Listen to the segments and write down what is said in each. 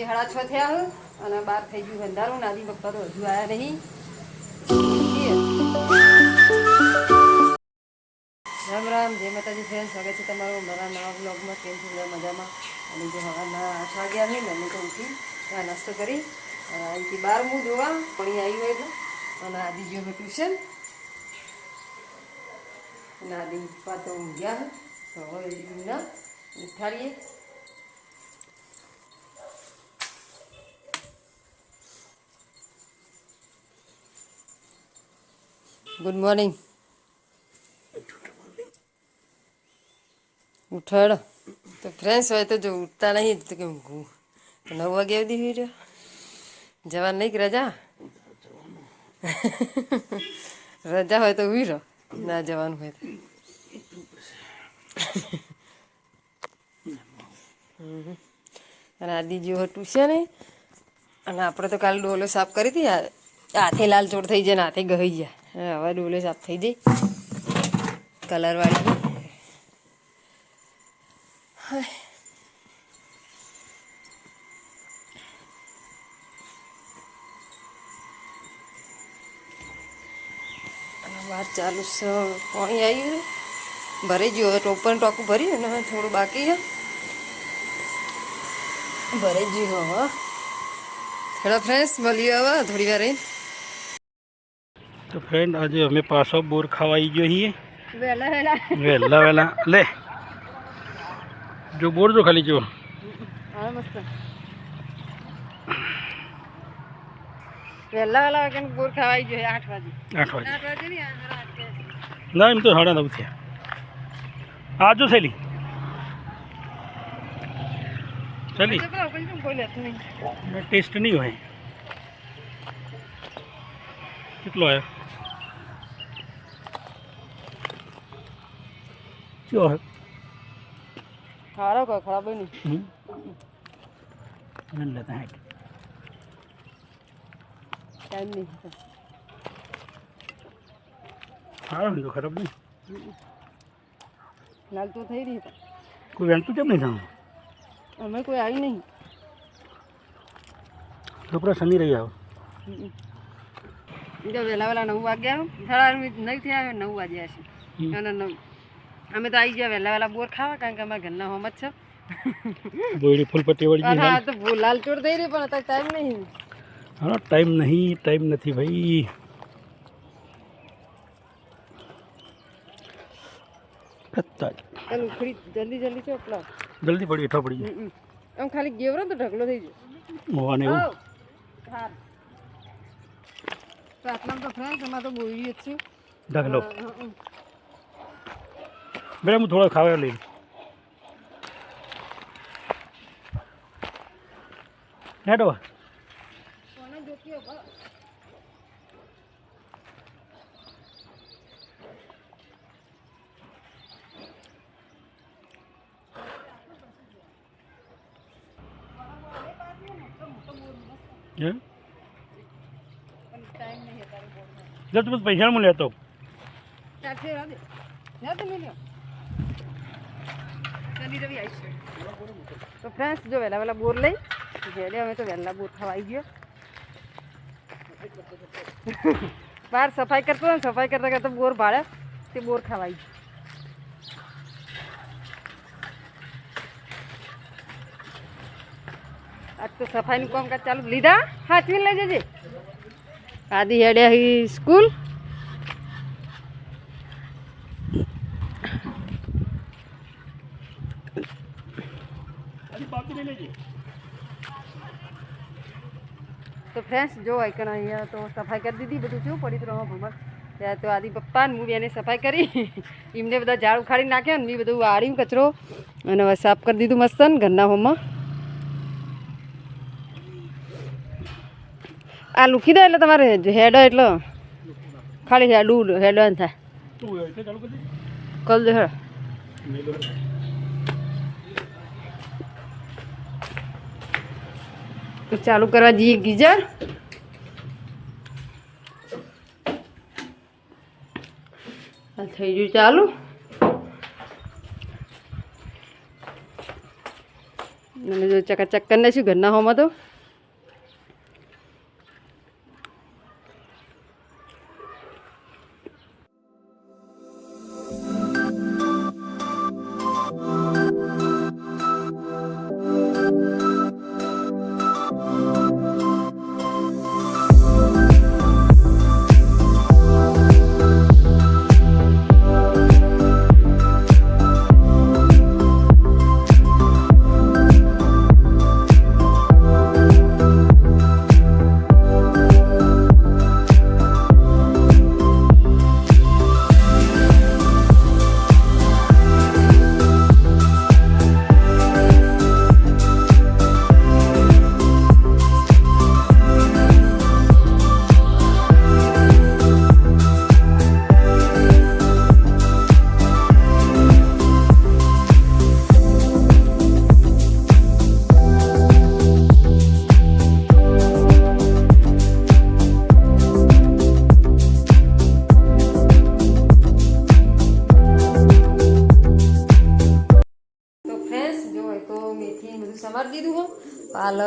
હજી સાડા છ થયા હું અને બહાર થઈ ગયું અંધારું નાદી તો હજુ આવ્યા નહીં રામ રામ જય માતાજી ફ્રેન્ડ સ્વાગત છે તમારું મારા નવા બ્લોગમાં કેમ છો મજામાં અને જો હવાના આઠ વાગ્યા નહીં ને તો ઉઠી ત્યાં નાસ્તો કરી અહીંથી બારમું જોવા પાણી આવ્યું એટલે અને આદિ ગયો હવે ટ્યુશન અને આદિ પપ્પા તો ઊંઘ્યા તો હવે એમના ઉઠાડીએ गुड मॉर्निंग उठड़ तो फ्रेंड्स हो तो जो उठता नहीं तो क्यों तो नौ वगे दी हुई जवान नहीं कि रजा रजा हो तो हुई रहो ना जवान हुए तो दी जो टूसे नहीं आप तो कल डोलो साफ करी थी हाथे लाल चोर थी जाए हाथे गई जाए रवा हाँ, डूबले साफ थी जी कलर वाली बार हाँ। चालू से कोई आई है भरे जो टोपन टोकू भरी है ना थोड़ा बाकी है भरे जी हो हेलो फ्रेंड्स बोलिए थोड़ी बार रही તો ફ્રેન્ડ આજે અમે પાછો બોર ખાવા આવી ગયો છીએ વહેલા વહેલા વહેલા વહેલા લે જો બોર જો ખાલી જો વહેલા વહેલા વાગે બોર ખાવાઈ જોઈએ આઠ વાગે આઠ વાગે આઠ વાગે નહીં ના એમ તો સાડા નવ થયા આજો શૈલી ચલી ટેસ્ટ નહીં હોય કેટલો આવ્યો જો સારો કોઈ ખરાબ નહીં એટલે તો હાટ ટાઈમ નહીં સારો નહીં તો ખરાબ નહીં લાગતું થઈ રહી કોઈ વહેતું કેમ નહીં થવાનું અમે કોઈ આવી નહીં છોકરા શનિ રહી આવો જો વેલા વહેલા નવ વાગ્યા સાડા નહીં થયા નવ વાગ્યા છે અને અમે તો આવી ગયા વહેલા વહેલા બોર ખાવા કારણ કે અમારા ઘરના હોમ જ છે બોયડી ફૂલ પટ્ટી વળી ગઈ હા તો ભૂલાલ ચોર થઈ રહી પણ અત્યારે ટાઈમ નહીં હા ટાઈમ નહીં ટાઈમ નથી ભાઈ જલ્દી જલ્દી છે એટલા જલ્દી પડી હેઠા પડી જાય આમ ખાલી ગેવરો તો ઢગલો થઈ જાય હોવાને એવું હા તો આટલામાં તો ફ્રેન્ડ એમાં તો બોલી જ છું ઢગલો बेटा मुझे थोड़ा खावे ले हेटो जब तुम पैसा में लेते हो तो फ्रेंड्स जो वेला वेला बोर ले हमें तो वेला बोर खवाई गया बाहर सफाई करते हैं सफाई करता करते बोर भाड़ा तो बोर खवाई आज तो सफाई में कम का चालू लीदा हाँ चीन ले जाइए आदि हेड़े ही स्कूल तो फ्रेंड्स जो आइकन आया तो सफाई कर दीदी बढ़ू चु पड़ी तो रहो भमर या तो आदि पप्पा मूँ भी सफाई करी इमने बदा झाड़ उखाड़ी नाखे मैं बधु आड़ू कचरो साफ कर दीदू मस्तन घरना होम आ लूखी दे हेड एट खाली हेडू हेड कल देख ચાલુ કરવા જઈએ ગીઝર થઈ ગયું ચાલુ મને જો ચકાચક કરી નાખ્યું ઘરના હોમાં તો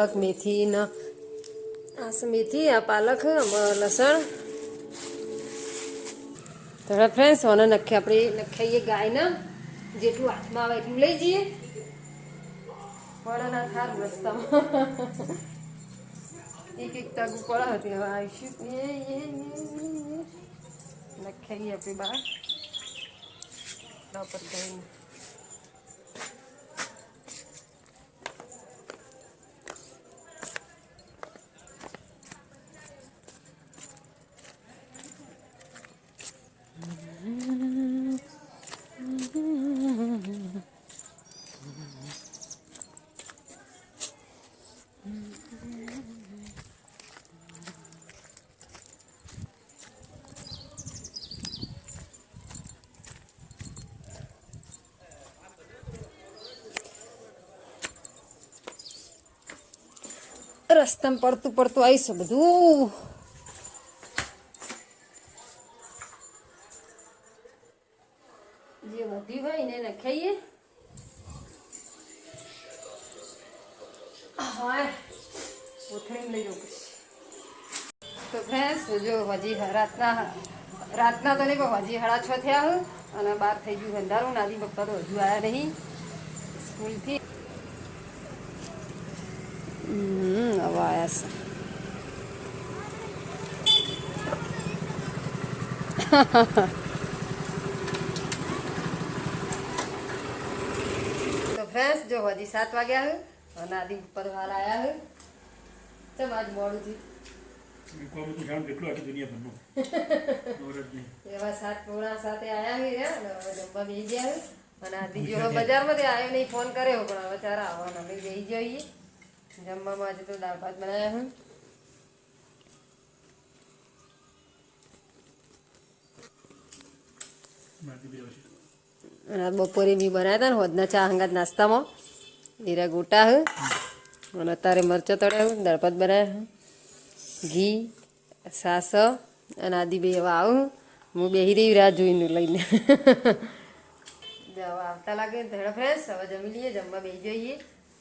પાલક મેથીના આ મેથી આ પાલક લસણ તો ફ્રેન્ડ્સ મને નખી આપણે નખાઈએ ગાયના જેટલું હાથમાં આવે એટલું લઈ જઈએ વડાના ખાર રસ્તામાં એક એક તગ પડા હતી હવે આવીશું નખાઈએ આપણે બહાર બપોર ગઈને રસ્તામાં પડતું પડતું આવીશું બધું જે વધ્યું હોય ને એને ખાઈએ હા ઉથળી લઈ જવું તો ફ્રેન્ડ્સ જો હજી રાતના રાતના તો નહીં પણ હજી સાડા છ થયા હું અને બહાર થઈ ગયું અંધારું નાદી પપ્પા તો હજુ આવ્યા નહીં સ્કૂલથી Аваяс. તો ફ્રેન્ડ્સ જો હજી સાત વાગ્યા હું અને આદિ પરિવાર આવ્યા હું ચમ આજ મોડું થયું કેટલું આખી દુનિયાભરનું એવા સાત પોણા સાથે આવ્યા હોય ને હવે જમવા બેસી ગયા અને આદિ જો બજારમાં આવ્યો નહીં ફોન કર્યો પણ હવે ચારા આવવાના બેસી જઈએ જમવામાં આજે તો દાળ ભાત બનાવ્યા હું બપોરે બી બનાવ્યા હતા ને હોદના ચા હંગાત નાસ્તામાં જીરા ગોટા હ અને અત્યારે મરચો તળ્યા હું દાળ ભાત બનાવ્યા ઘી સાસ અને આદિ બે હવે આવું હું બેહી રહી રાહ જોઈને લઈને આવતા લાગે ધડ ફ્રેશ હવે જમી લઈએ જમવા બેસી જોઈએ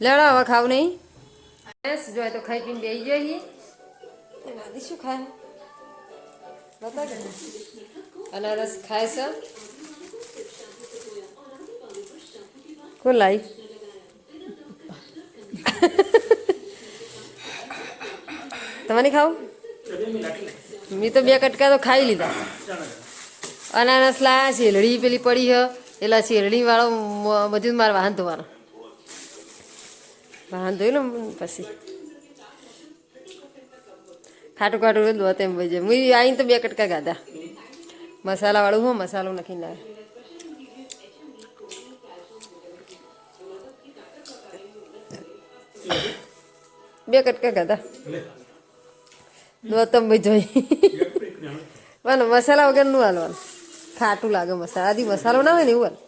લડા લડાવા ખાવ નહીં જોઈએ તો ખાઈ પીને બેસી જઈએ દાદી શું ખાય બતાવે અનારસ ખાય છે કોણ લાઈ તમારે ખાવ મેં તો બે કટકા તો ખાઈ લીધા અનારસ લાયા છે લડી પેલી પડી હ એલા છે વાળો બધું મારે વાહન ધોવાનું વાંધો ને પછી ખાટું ખાટું રોજ વાત એમ ભાઈ હું આવીને તો બે કટકા ગાધા મસાલાવાળું હું મસાલો નાખી લાવે બે કટકા ગાધા દોતમ ભાઈ જોઈ પણ મસાલા વગર નું હાલવાનું ખાટું લાગે મસાલા આદિ મસાલો ના હોય ને એવું હાલ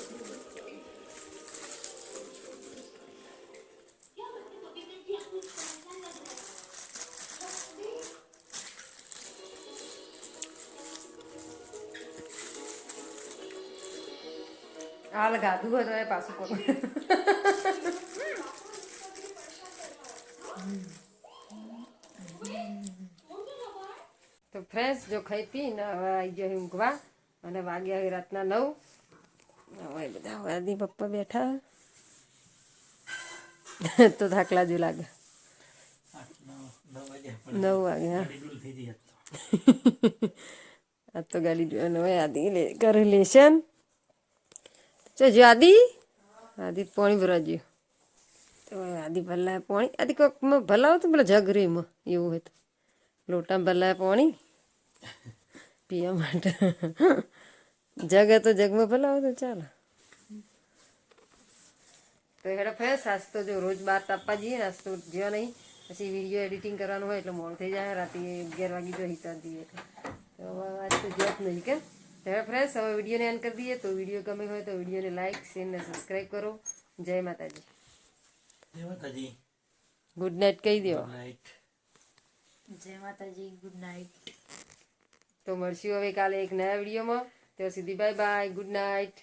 ગાધું હતો એ પાછું કરું તો ફ્રેશ જો ખાઈ ને હવે આવી ગયો ઊંઘવા અને વાગ્યા રાતના નવ હવે બધા વાદી પપ્પા બેઠા તો થાકલા જો લાગે નવ વાગ્યા આ તો ગાડી નવે આદી કરે લેશન चो जो आदि आदि पानी भरा जो तो आदि भला है पानी आदि को मैं भला हूँ तो बोला जग रही मैं ये वो है तो लोटा भला है पानी पिया मट जग है तो जग में भला हो तो चल तो हेड़ा फिर सास्तो जो रोज बात आप जी रास्तो जो नहीं પછી वीडियो एडिटिंग કરવાનું હોય એટલે મોડું થઈ જાય રાતે ત્યારે ફ્રેન્ડ્સ હવે વિડીયોને એન્ડ કરી દઈએ તો વિડીયો ગમે હોય તો વિડીયોને લાઇક શેર અને સબસ્ક્રાઈબ કરો જય માતાજી જય માતાજી ગુડ નાઇટ કહી દો જય માતાજી ગુડ નાઇટ તો મળશું હવે કાલે એક નયા વિડીયોમાં ત્યાં સુધી બાય બાય ગુડ નાઇટ